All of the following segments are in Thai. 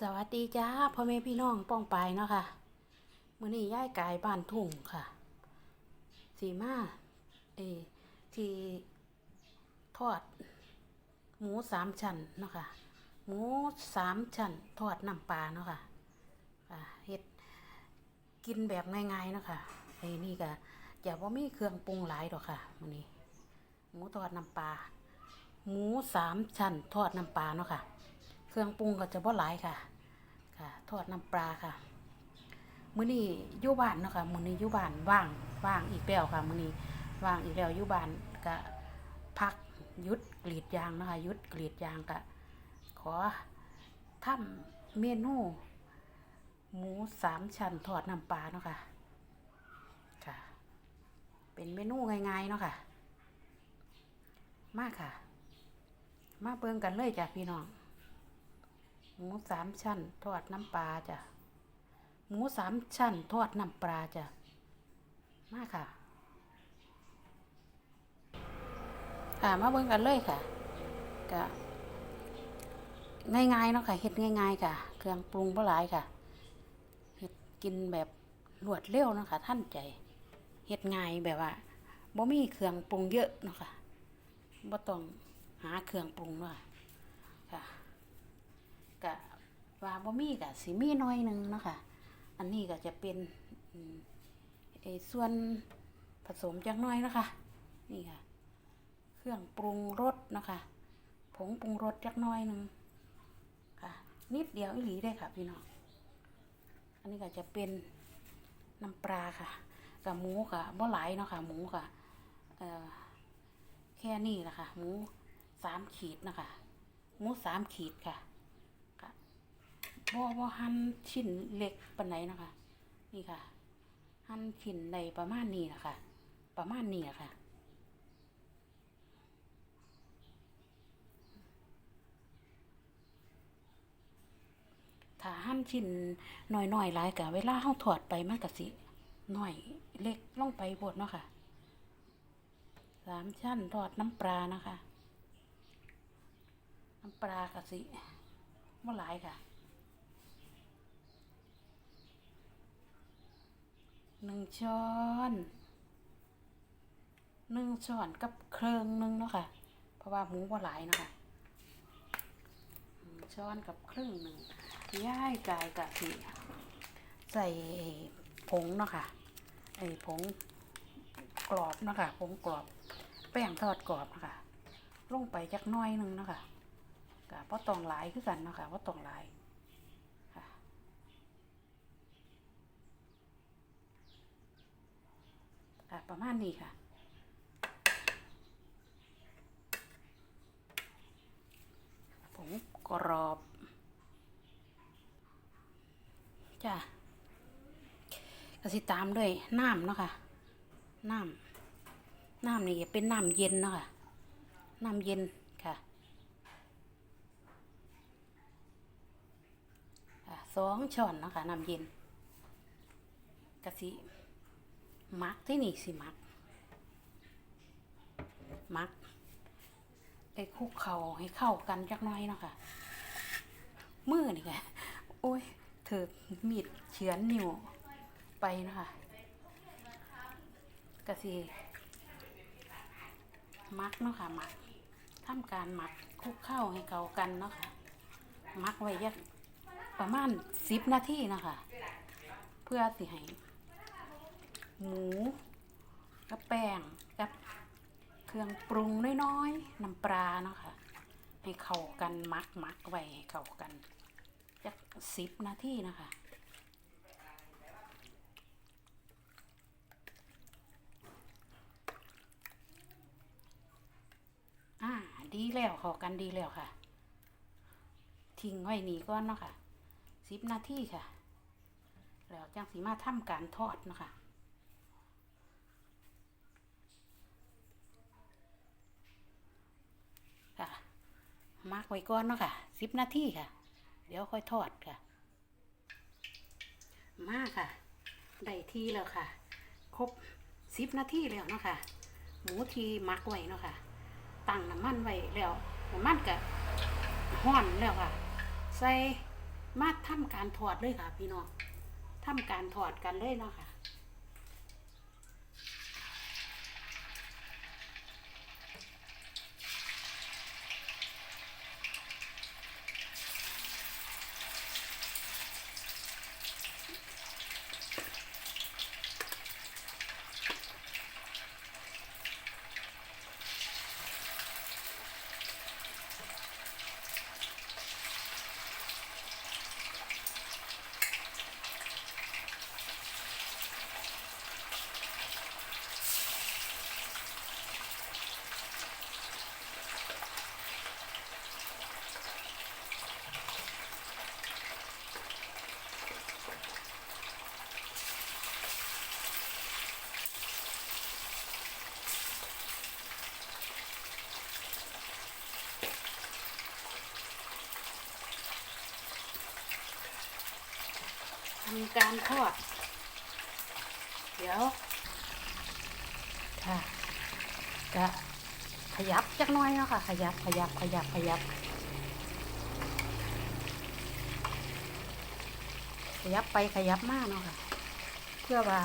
สวัสดีจ้าพ่อแม่พี่น้องป้องไปเนาะค่ะมื้อนี้ย้ายกายบ้านทุ่งค่ะ สีมาเอที่ทอด หมูสามชั้นเนาะค่ะหมูสามชั้นทอดน้ำปลาเนาะค่ะอ่าเฮ็ดกินแบบง่ายๆเนาะค่ะไอ้นี่ก็อย่าว่ามีเครื่องปรุงหลายดอกค่ะมื้อนี้ หมูทอดน้ำปลาหมูสามชั้นทอดน้ำปลาเนาะค่ะ เครื่องปรุงก็จะบ่หลายค่ะ ค่ะ ทอดน้ำปลาค่ะ มื้อนี้อยู่บ้านเนาะค่ะ มื้อนี้อยู่บ้านว่างว่างอีกแล้วค่ะ มื้อนี้ว่างอีกแล้วอยู่บ้านก็พักยุดกรีดยางเนาะค่ะยุดกรีดยางก็ขอทำเมนู หมูสามชั้นทอดน้ำปลาเนาะค่ะ ค่ะ เป็นเมนูง่ายๆเนาะค่ะ มากค่ะ มาเบิ่งกันเลยจ้ะพี่น้อง หมูสามชั้น ทอดน้ำปลาจ้ะหมูสามชั้น ทอดน้ำปลาจ้ะมาค่ะ ค่ะมาเบิ่งกันเลยค่ะก็ง่ายๆเนาะค่ะเฮ็ดง่าย ๆ ค่ะ เครื่องปรุงบ่หลายค่ะเฮ็ดกินแบบรวดเร็วเนาะค่ะท่านใจเฮ็ดง่ายแบบว่าบ่มีเครื่องปรุงเยอะเนาะค่ะบ่ต้องหาเครื่องปรุงเนาะ กะ ว่าบ่มีกะสิมีน้อยหนึงเนาะค่ะ อันนี้ก็จะเป็นไอ้ส่วนผสมจักน้อยนะคะ นี่ค่ะ เครื่องปรุงรสนะคะ ผงปรุงรสจักน้อยหนึงค่ะ นิดเดียวอีหลีได้ค่ะพี่น้อง อันนี้ก็จะเป็นน้ำปลาค่ะ กับหมูค่ะบ่หลายเนาะค่ะ หมูค่ะแค่นี้แหละคะหมูสามขีดนะคะ หมูสามขีดค่ะ บ่บ่หั่นชิ้นเล็กปานไหนนะคะ นี่ค่ะ หั่นชิ้นในประมาณนี้นะคะ ประมาณนี้อะค่ะถ้าหั่นชิ้นน้อยๆหลายกะเวลาเฮาทอดไปมันก็สิน้อยเล็กลงไปโพดเนาะค่ะสามชั้นทอดน้ำปลานะคะ น้ำปลากะสิบ่หลายค่ะ หนึ่งช้อนหนึ่งช้อนกับเครื่องหนึงเนาะค่ะ เพราะว่าหมูบ่หลายเนาะค่ะหนึ่งช้อนกับครึ่งหนึ่งย่ายกายกะสิใส่ผงเนาะค่ะไอ้ผงกรอบเนาะค่ะผงกรอบ แป้งทอดกรอบเนาะค่ะลงไปจักน้อยหนึงเนาะค่ะกะบ่ต้องหลายคือกันเนาะค่ะบ่ต้องหลายค่ะ ค่ะ ประมาณนี้ค่ะ ผงกรอบ จ้ะก็สิตามด้วยน้ำเนาะค่ะ น้ำ น้ำนี่เป็นน้ำเย็นเนาะค่ะ น้ำเย็นค่ะสองช้อนเนาะค่ะน้ำเย็นกะสิ มักที่นี่สิมัก มักไอ้คุกเข่าให้เข้ากันจักน้อยเนาะค่ะมือนี่ไงโอ้ยเถือมีดเฉือนนิ้วไปเนาะคะกะสิมักเนาะค่ะมักทำการหมักคุกเข้าให้เข้ากันเนาะค่ะมักไว้ยักประมาณสิบนาทีเนาะค่ะเพื่อสิให้ หมูกับแป้งกับเครื่องปรุงน้อยๆน้ำปลาเนาะค่ะให้เข้ากันมักมักไว้ให้เข้ากันจักสิบนาทีนะคะอ่าดีแล้วเข้ากันดีแล้วค่ะ ทิ้งไว้นี่ก่อนเนาะค่ะสิบนาทีค่ะ แล้วจังสีมาทำการทอดเนาะคะค่ะ มากไว้ก่อนเนาะค่ะสิบนาทีค่ะ เดี๋ยวค่อยทอดค่ะ มาค่ะ ได้ที่แล้วค่ะ ครบสิบนาทีแล้วเนาะค่ะ หมูทีมักไว้เนาะค่ะ ตั้งน้ำมันไว้แล้ว น้ำมันก็ห้อนแล้วค่ะ ใส่มาทำการถอดเลยค่ะ พี่น้องทำการถอดกันเลยเนาะค่ะ ทำการทอด เดี๋ยวค่ะจะขยับจักน้อยเนาะค่ะ ขยับขยับขยับขยับ ขยับไปขยับมาเนาะค่ะ เพื่อว่า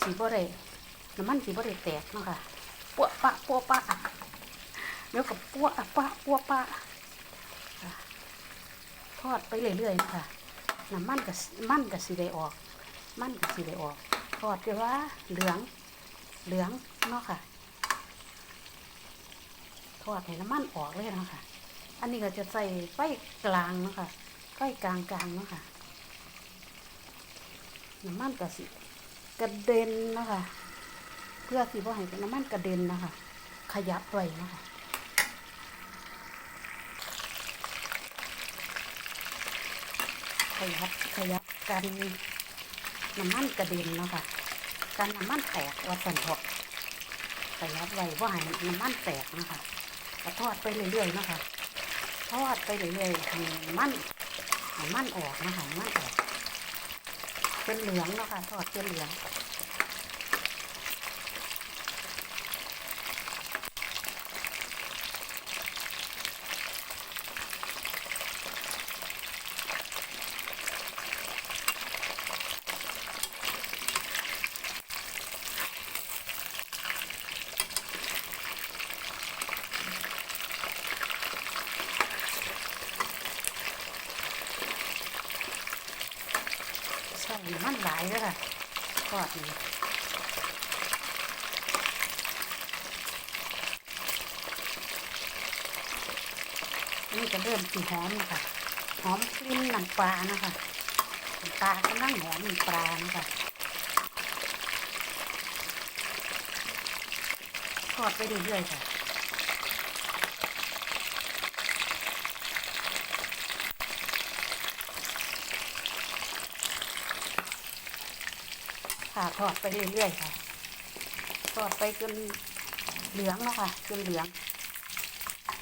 สีบ่ได้น้ำมันสีบ่ได้แตกเนาะค่ะปัวปะปัวปะเดี๋ยวกับปัวปะปัวปะทอดไปเรื่อยๆนะค่ะ น้ำมันกับมันกับสีได้ออก มันกับสีได้ออกทอดไปว่าเหลืองเหลืองเนาะค่ะทอดให้น้ำมันออกเลยนะค่ะอันนี้ก็จะใส่ไฟกลางเนาะค่ะไฟกลางกลางเนาะค่ะน้ำมันกับสิกระเด็นนะคะ เพื่อสิบ่ให้น้ำมันกระเด็นนะคะ ขยับไว้เนะคะ ขยับขยับกันน้ำมันกระเด็นเนาะค่ะกันน้ำมันแตกวัดสันทอกขยับไว้ว่าให้น้ำมันแตกนะคะก็ทอดไปเรื่อยๆนะคะทอดไปเรื่อยๆให้มันให้มันออกนะคะมันออกเป็นเหลืองเนาะค่ะทอดเป็นเหลืองใช่น้ำมันหลายเลยค่ะ ทอดนี่นี่จะเริ่มสีหอมนะคะหอมกลิ่นน้ำปลานะคะน้ำปลากำลังหอมน้ำปลานะคะทอดไปเรื่อยๆค่ะ ค่ะทอดไปเรื่อยๆค่ะทอดไปจนเหลืองแล้วค่ะจนเหลือง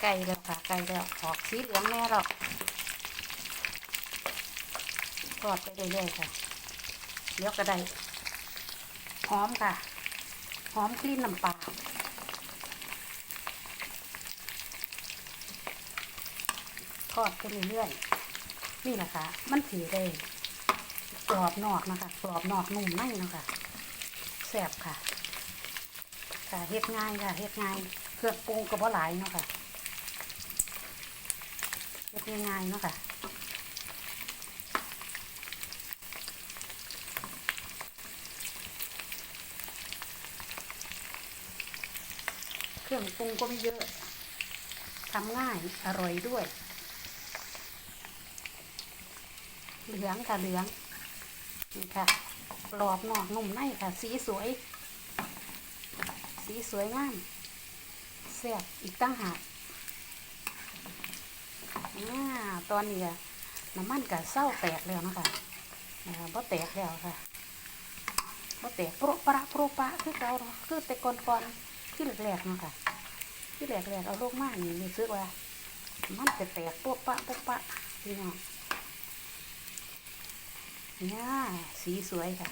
ไก่แล้วค่ะไก่แล้วออกสีเหลืองแน่หรอกทอดไปเรื่อยๆค่ะเดี๋ยวก็ได้หอมค่ะหอมกลิ่นน้ำปลาทอดไปเรื่อยๆนี่แหละคะ มันถือได้ กรอบนอกนะคะกรอบนอกนุ่มในนะคะแซ่บค่ะค่ะเฮ็ดง่ายค่ะเฮ็ดง่ายเครื่องปรุงก็บ่หลายเนาะค่ะเฮ็ดง่ายๆเนาะค่ะเครื่องปรุงก็ไม่เยอะทำง่ายอร่อยด้วย เหลืองค่ะเหลือง นี่ค่ะกรอบนอกนุ่มในค่ะ สีสวย สีสวยงามแซ่บอีกตั้งหากอ่าตอนนี้อะน้ำมันกับเศร้าแตกแล้วนะคะนะคะบ่แตกแล้วค่ะบ่แตกโปรปะโปรปะคือเก่าคือแต่ก่อนๆที่แรกๆนะค่ะที่แรกๆเอาลูกมากนี่รู้สึกว่า มันจะแตกโปรปะโปรปะพี่น้อง เนี่ยสีสวยค่ะ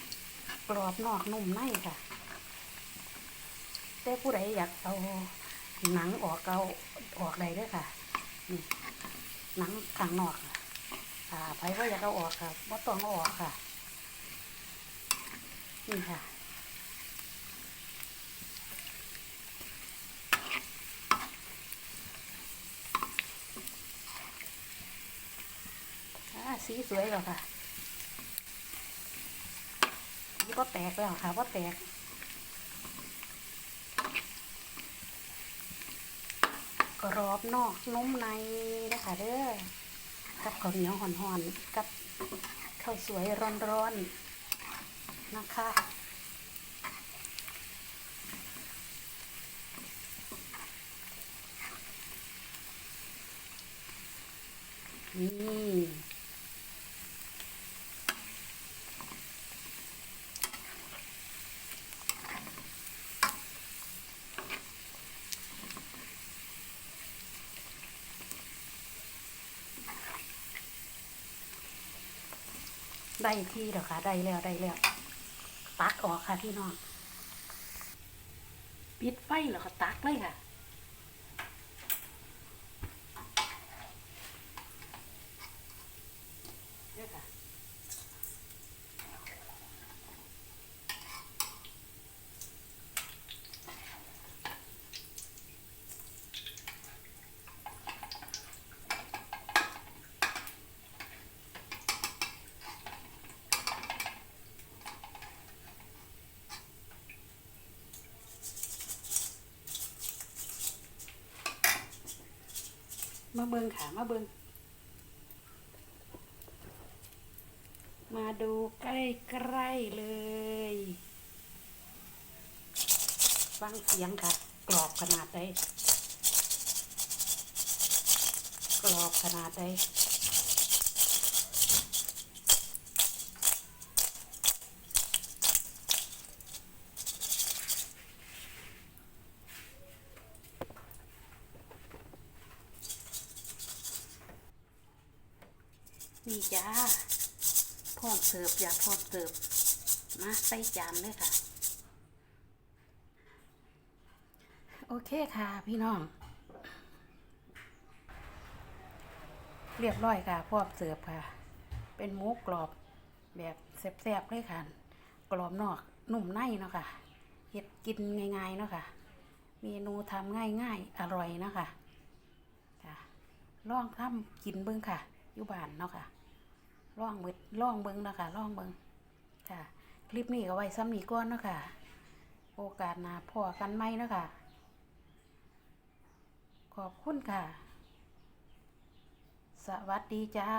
กรอบนอกนุ่มในค่ะ แต่ผู้ใดอยากเอาหนังออกเอาออกใดด้วยค่ะนี่หนังข้างนอกค่ะค่ะไผว่าอยากเอาออกค่ะบ่ต้องเอาออกค่ะ นี่ค่ะสีสวยแล้วค่ะ นี่ก็แตกแล้วค่ะก็แตกกรอบนอกนุ่มในนะคะเด้อกับข้าวเหนียวห่อนๆกับข้าวสวยร้อนๆนะคะนี่ ได้ที่แล้วค่ะ ได้แล้วได้แล้วตักออกค่ะพี่น้องปิดไฟแล้วก็ตักเลยค่ะ มาเบิงค่ะ มาเบิงมาดูใกล้ๆเลย ฟังเสียงค่ะ กรอบขนาดใดกรอบขนาดใด นี่จ้าพร้อมเสิร์ฟอย่าพร้อมเสิร์ฟมาใส่จานเลยค่ะ โอเคค่ะพี่น้อง เรียบร้อยค่ะพร้อมเสิร์ฟค่ะ เป็นหมูกรอบแบบแซ่บๆเลยค่ะ กรอบนอกนุ่มในเนาะค่ะเฮ็ดกินง่ายๆเนาะค่ะ เมนูทำง่ายๆ อร่อยนะคะค่ะลองทำกินเบิ้งค่ะ อยู่บ้านเนาะค่ะล่องเบิดลองเบิงเนาะค่ะล่องเบิงค่ะคลิปนี้ก็ไว้ซ้ำนีก้อนเนาะค่ะ โอกาสหน้าพอกันไหมเนาะค่ะ ขอบคุณค่ะ สวัสดีจ้า